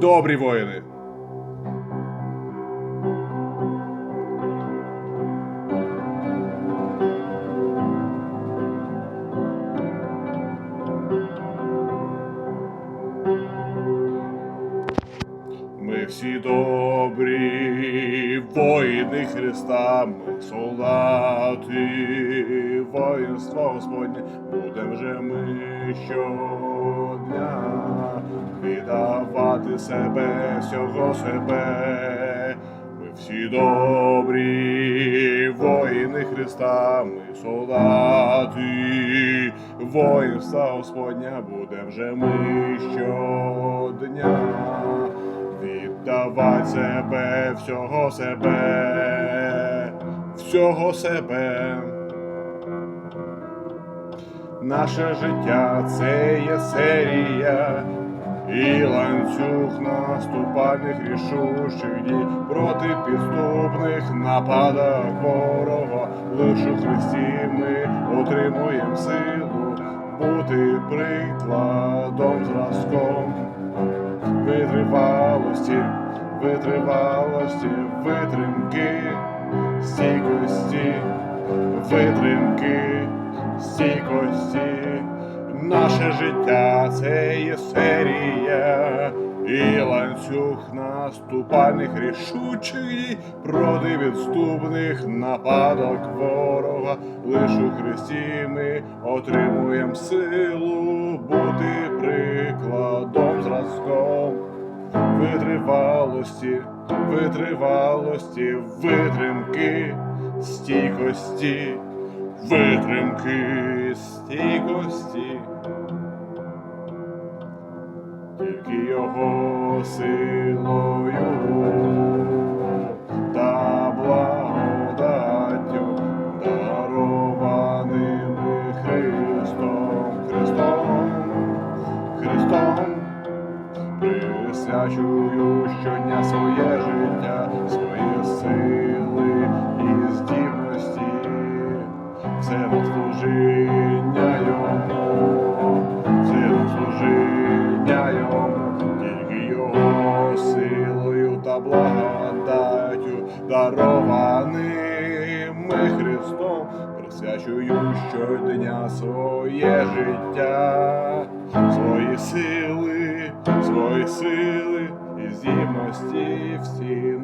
Добрі воїни. Ми всі добрі воїни Христа, ми солдати Воїнства Господнє, будем же ми щодня віддавати себе, всього себе. Ми всі добрі воїни Христа, ми солдати воїнства Господня, будем же ми щодня віддавати себе, всього себе, всього себе. Наше життя це є серія і ланцюг наступальних рішучих дій проти підступних нападок ворога. Лиш у Христі ми отримуємо силу бути прикладом зразком витривалості, витривалості, витримки, стійкості, витримки, стійкості. Наше життя це є серія і ланцюг наступальних рішучих проти відступних нападок ворога. Лиш у Христі ми отримуємо силу бути прикладом зразком витривалості, витривалості, витримки, стійкості, витримки, стійкості. Тільки його силою та благодаттю дарованими Христом, Христом, Христом присвячую щодня своє життя, свої сили і здібності, на служіння все служіння йому, тільки його силою та благодаттю дарованими Христом, присвячую щодня своє життя, свої сили, свої сили і здібності всі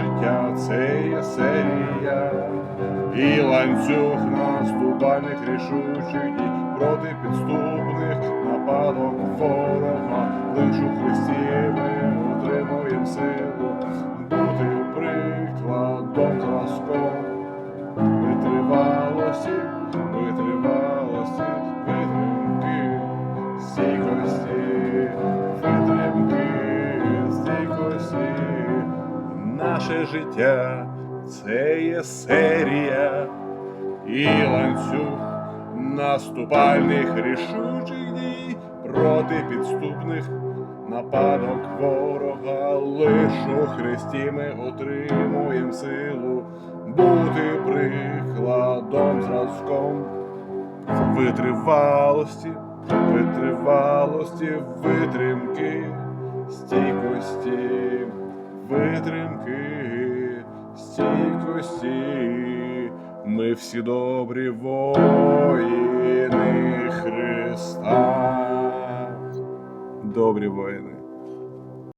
життя це є серія. І ланцюг наступальних рішучих дій проти підступних нападок ворога. Лиш у Христі ми отримуємо силу. Бути прикладом зразком Життя це є серія і ланцюг наступальних рішучих дій проти підступних нападок ворога. Лиш у Христі ми отримуємо силу бути прикладом зразком витривалості, витривалості, витримки, стійкості, витримки, стійкості. Ми всі добрі воїни Христа. Добрі воїни.